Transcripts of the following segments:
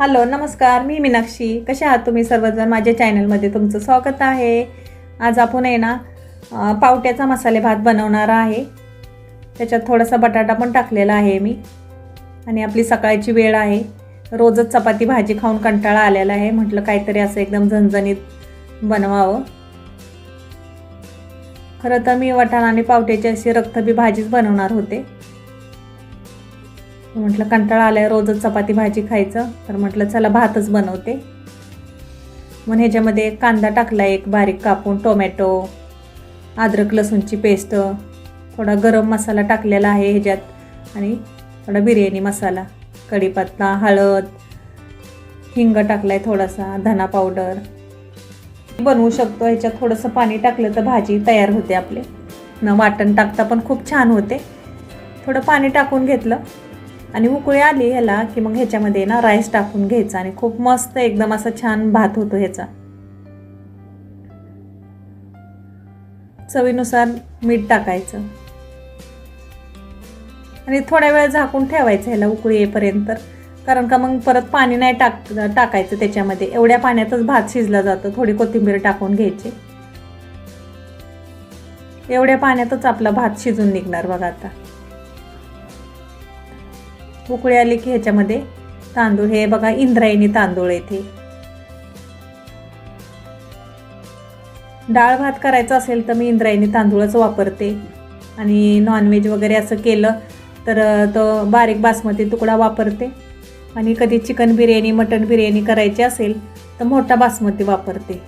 Hello नमस्कार मी मीनाक्षी. कसे आहात तुम्ही सर्वजण? माझ्या चॅनलमध्ये तुमचं स्वागत आहे. आज आपण आहे ना पावट्याचा मसाले भात बनवणार आहे. त्याच्यात थोडासा बटाटा पण टाकलेला आहे मी. आणि आपली सकाळची वेळ आहे. रोजच चपाती भाजी खाऊन कंटाळा आलेला आहे. म्हटलं काहीतरी असं एकदम झणझणीत बनवावं. खरं तर मी वटाणा आणि पावट्याची अशी रक्तबी भाजीच बनवणार होते. म्हटलं कंटाळा आलाय रोजच चपाती भाजी खायचं. तर म्हटलं चला भातच बनवते. मग ह्याच्यामध्ये कांदा टाकला एक बारीक कापून टोमॅटो अद्रक लसूणची पेस्ट थोडा गरम मसाला टाकलेला आहे ह्याच्यात आणि थोडा बिर्याणी मसाला कढीपत्ता हळद हिंग टाकलाय थोडासा धना पावडर. बनवू शकतो ह्याच्यात थोडंसं पाणी टाकलं तर भाजी तयार होते आपले. न वाटण टाकता पण खूप छान होते. थोडं पाणी टाकून घेतलं. आणि उकळी आली ह्याला की मग ह्याच्यामध्ये ना राईस टाकून घ्यायचा आणि खूप मस्त एकदम असा छान भात होतो ह्याचा. चवीनुसार मीठ टाकायचं. आणि थोड्या वेळ झाकून ठेवायचं ह्याला उकळी येईपर्यंत. कारण का मग परत पाणी नाही टाक टाकायचं त्याच्यामध्ये. एवढ्या पाण्यातच भात शिजला जातो. थोडी कोथिंबीर टाकून घ्यायची. एवढ्या पाण्यातच आपला भात शिजून निघणार बघा आता. उकळी आली की ह्याच्यामध्ये तांदूळ हे बघा इंद्रायणी तांदूळ येते डाळ भात करायचा असेल तर मी इंद्रायणी तांदूळच वापरते. आणि नॉनव्हेज वगैरे असं केलं तर तो बारीक बासमती तुकडा वापरते. आणि कधी चिकन बिर्याणी मटन बिर्याणी करायची असेल तर मोठा बासमती वापरते.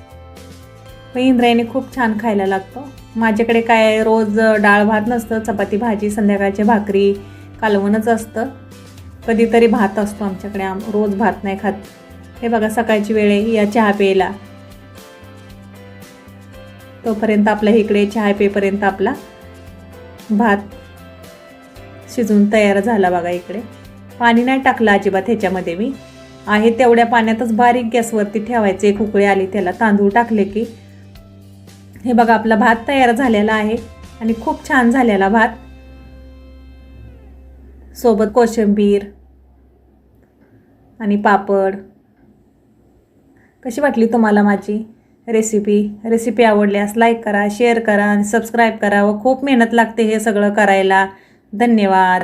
पण इंद्रायणी खूप छान खायला लागतो. माझ्याकडे काय रोज डाळ भात नसतं चपाती भाजी संध्याकाळची भाकरी कालवणच असतं. कधीतरी भात असतो आमच्याकडे आम रोज भात नाही खात. हे बघा सकाळची वेळ आहे या चहा प्यायला. तोपर्यंत आपल्या इकडे चहा पेपर्यंत आपला भात शिजून तयार झाला बघा इकडे. पाणी नाही टाकलं अजिबात ह्याच्यामध्ये मी. आहे तेवढ्या पाण्यातच बारीक गॅसवरती ठेवायचे. एक उकळी आली त्याला तांदूळ टाकले की. हे बघा आपला भात तयार झालेला आहे आणि खूप छान झालेला भात. सोबत कोशिंबीर आणि पापड. कशी वाटली तुम्हाला माझी रेसिपी रेसिपी आवडल्यास लाईक करा शेअर करा आणि सबस्क्राईब करा व खूप मेहनत लागते हे सगळं करायला. धन्यवाद.